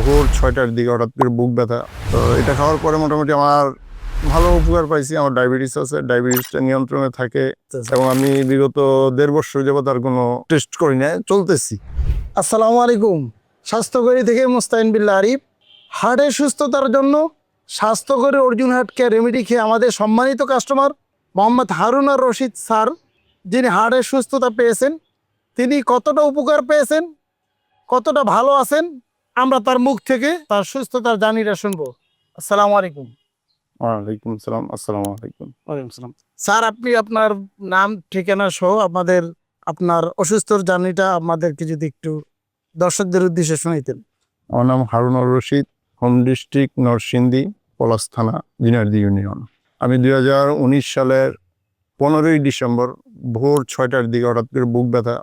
ভোর ছয়টার দিকে হঠাৎ করে বুক ব্যথা। তো এটা খাওয়ার পরে মোটামুটি আমার ভালো উপকার পাইছি আমার ডায়াবেটিস আছে ডায়াবেটিসটা নিয়ন্ত্রণে থাকে এবং আমি বিগত দেড় বছর যাবত আর কোনো টেস্ট করি না চলতেছি। আসসালামু আলাইকুম। স্বাস্থ্যকরী থেকে মুস্তাইন বিল্লা আরিফ। হার্টের সুস্থতার জন্য স্বাস্থ্যকরী অর্জুন হার্ট কেয়ার রেমেডি খেয়ে আমাদের সম্মানিত কাস্টমার মোহাম্মদ হারুন আর রশিদ স্যার যিনি হার্টের সুস্থতা পেয়েছেন তিনি কতটা উপকার পেয়েছেন কতটা ভালো আছেন আমরা তার মুখ থেকে তার সুস্থতার জানিটা শুনব। আসসালামু আলাইকুম। ওয়ালাইকুম সালাম আসসালামু আলাইকুম। ওয়ালাইকুম সালাম। স্যার আপনি আপনার নাম ঠিকানা সহ আমাদের আপনার অসুস্থর জার্নিটা আমাদেরকে যদি একটু দর্শকদের উদ্দেশ্যে শুনাইতেন। আমার নাম হারুনুর রশিদ হোম ডিস্ট্রিক্ট নরসিংদী পলাশ থানা জিনারদি ইউনিয়ন। আমি দুই হাজার উনিশ সালের পনেরোই ডিসেম্বর ভোর ছয়টার দিকে হঠাৎ করে বুক ব্যথা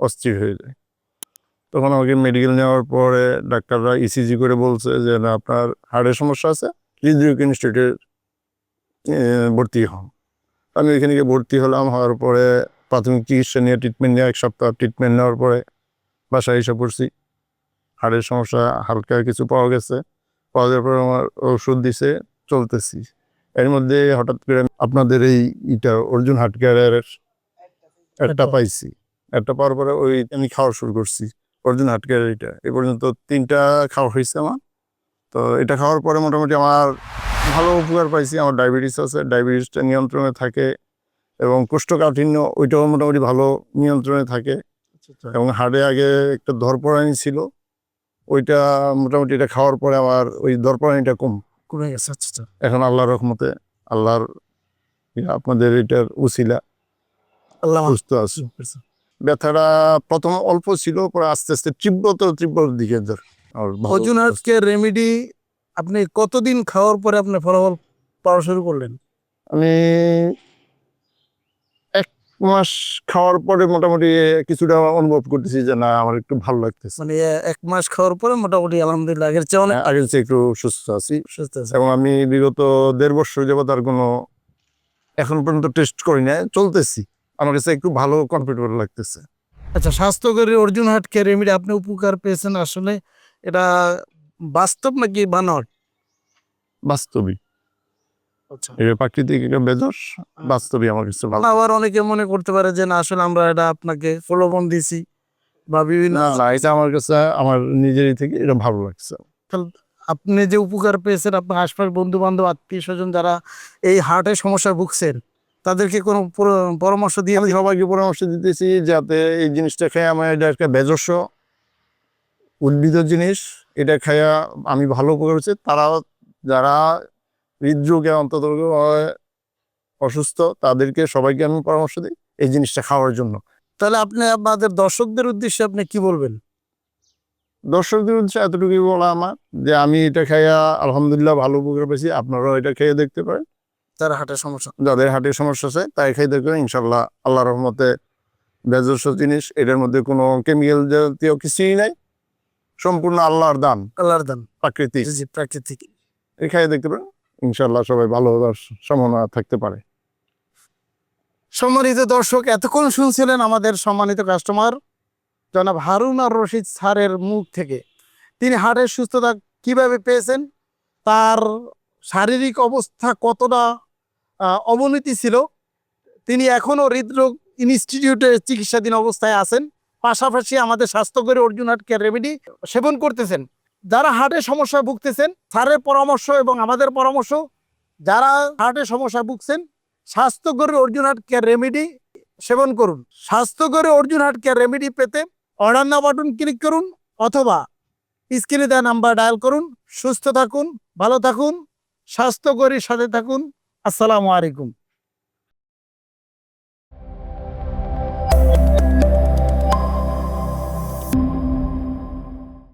অস্থির হয়ে যায়। তখন আমাকে মেডিকেল নেওয়ার পরে ডাক্তাররা ইসিজি করে বলছে যে না আপনার হার্টের সমস্যা আছে হৃদরোগ ইনস্টিটিউটে ভর্তি হন। আমি ওইখানে গিয়ে ভর্তি হলাম হওয়ার পরে প্রাথমিক চিকিৎসা নিয়ে ট্রিটমেন্ট নিয়ে এক সপ্তাহ ট্রিটমেন্ট নেওয়ার পরে বাসায় এসে পড়ছি। হাড়ের সমস্যা হালকা কিছু পাওয়া গেছে পাওয়া যাওয়ার পর আমার ওষুধ দিছে চলতেছি। এর মধ্যে হঠাৎ করে আপনাদের এই ইটা অর্জুন হাট কেয়ারের একটা একটা। পাইছি। একটা পাওয়ার পরে ওই আমি খাওয়া শুরু করছি। অর্জুন কেয়ারের এটা। এ পর্যন্ত তিনটা খাওয়া হয়েছে আমার। তো এটা খাওয়ার পরে মোটামুটি আমার ভালো উপকার পাইছি। আমার ডায়াবেটিস আছে ডায়াবেটিসটা নিয়ন্ত্রণে থাকে এবং কোষ্ঠকাঠিন্য ওইটাও মোটামুটি ভালো নিয়ন্ত্রণে থাকে। এবং হাড়ে আগে একটা ধরপড়ানি ছিল। ওইটা মোটামুটি এটা খাওয়ার পরে আমার ওই ধরপড়ানিটা কম। কমে গেছে আচ্ছা আচ্ছা। এখন আল্লাহর রহমতে আল্লাহর আপনাদের এটার উসিলা আল্লাহ সুস্থ আছে। ব্যথাটা প্রথম অল্প ছিল পরে আস্তে আস্তে তীব্রতর তীব্র দিকে অর্জুন আজকে রেমেডি আপনি কতদিন খাওয়ার পরে আপনি ফলাফল পাওয়া শুরু করলেন? আমি এক মাস খাওয়ার পরে মোটামুটি কিছুটা অনুভব করতেছি যে না আমার একটু ভালো লাগতেছে। মানে এক মাস খাওয়ার পরে মোটামুটি আলহামদুলিল্লাহ আগের চেয়ে অনেক আগের চেয়ে একটু সুস্থ আছি। সুস্থ আছে। এবং আমি বিগত দেড় বছর যাবত আর কোনো এখন পর্যন্ত টেস্ট করি না চলতেছি। আমার কাছে একটু ভালো কমফোর্টেবল লাগতেছে। আচ্ছা স্বাস্থ্যকরী অর্জুন হাট কেয়ার রেমেডি আপনি উপকার পেয়েছেন আসলে এটা বাস্তব নাকি বানর বাস্তবিক আচ্ছা। এটা প্রাকৃতিক একটা বাস্তবিক আমার কাছে ভালো। আবার অনেকে মনে করতে পারে যে না আসলে আমরা এটা আপনাকে প্রলোভন দিছি বা বিভিন্ন না এটা আমার কাছে আমার নিজেরই থেকে এটা ভালো লাগছে। আপনি যে উপকার পেয়েছেন আপনার আশপাশ বন্ধু বান্ধব আত্মীয় স্বজন যারা এই হার্টের সমস্যায় ভুগছেন তাদেরকে কোনো পরামর্শ দিয়ে আমি সবাইকে পরামর্শ দিতেছি যাতে এই জিনিসটা খেয়ে আমার এটা একটা বেজস্ব উদ্ভিদ জিনিস। এটা খাইয়া আমি ভালো উপকার হচ্ছে। তারা যারা হৃদরোগে অন্তত অসুস্থ তাদেরকে সবাইকে আমি পরামর্শ দিই এই জিনিসটা খাওয়ার জন্য। তাহলে আপনি আমাদের দর্শকদের উদ্দেশ্যে আপনি কি বলবেন? দর্শকদের উদ্দেশ্যে এতটুকুই বলা আমার যে আমি এটা খাইয়া আলহামদুলিল্লাহ ভালো উপকার পেয়েছি। আপনারাও এটা খেয়ে দেখতে পারেন। যারা হার্টের সমস্যা। যাদের হাটের সমস্যা আছে তাই খাই দেখবেন ইনশাল্লাহ আল্লাহ রহমতে বেজস্ব জিনিস এটার মধ্যে কোনো কেমিক্যাল জাতীয় কিছুই নাই। সম্পূর্ণ আল্লাহর দান। আল্লাহর দান। প্রাকৃতিক। জি, প্রাকৃতিক। এই খাই দেখতে পারেন ইনশাল্লাহ সবাই ভালো হওয়ার সম্ভাবনা থাকতে পারে। সম্মানিত দর্শক এতক্ষণ শুনছিলেন আমাদের সম্মানিত কাস্টমার জনাব হারুন আর রশিদ স্যারের মুখ থেকে। তিনি হাটের সুস্থতা কীভাবে পেয়েছেন? তার শারীরিক অবস্থা কতটা অবনতি ছিল, তিনি এখনও হৃদরোগ ইনস্টিটিউটে চিকিৎসাধীন অবস্থায় আছেন। পাশাপাশি আমাদের স্বাস্থ্যকরী অর্জুন হার্ট কেয়ার রেমেডি সেবন করতেছেন। যারা হার্টের সমস্যায় ভুগতেছেন, স্যারের পরামর্শ এবং আমাদের পরামর্শ, যারা হার্টের সমস্যায় ভুগছেন, স্বাস্থ্যকরী অর্জুন হার্ট কেয়ার রেমেডি সেবন করুন। স্বাস্থ্যকরী অর্জুন হার্ট কেয়ার রেমেডি পেতে অর্ডার বাটন ক্লিক করুন অথবা স্ক্রিনে দেওয়া নাম্বার ডায়াল করুন। সুস্থ থাকুন, ভালো থাকুন। স্বাস্থ্যকরীর সাথে থাকুন। আসসালামু আলাইকুম।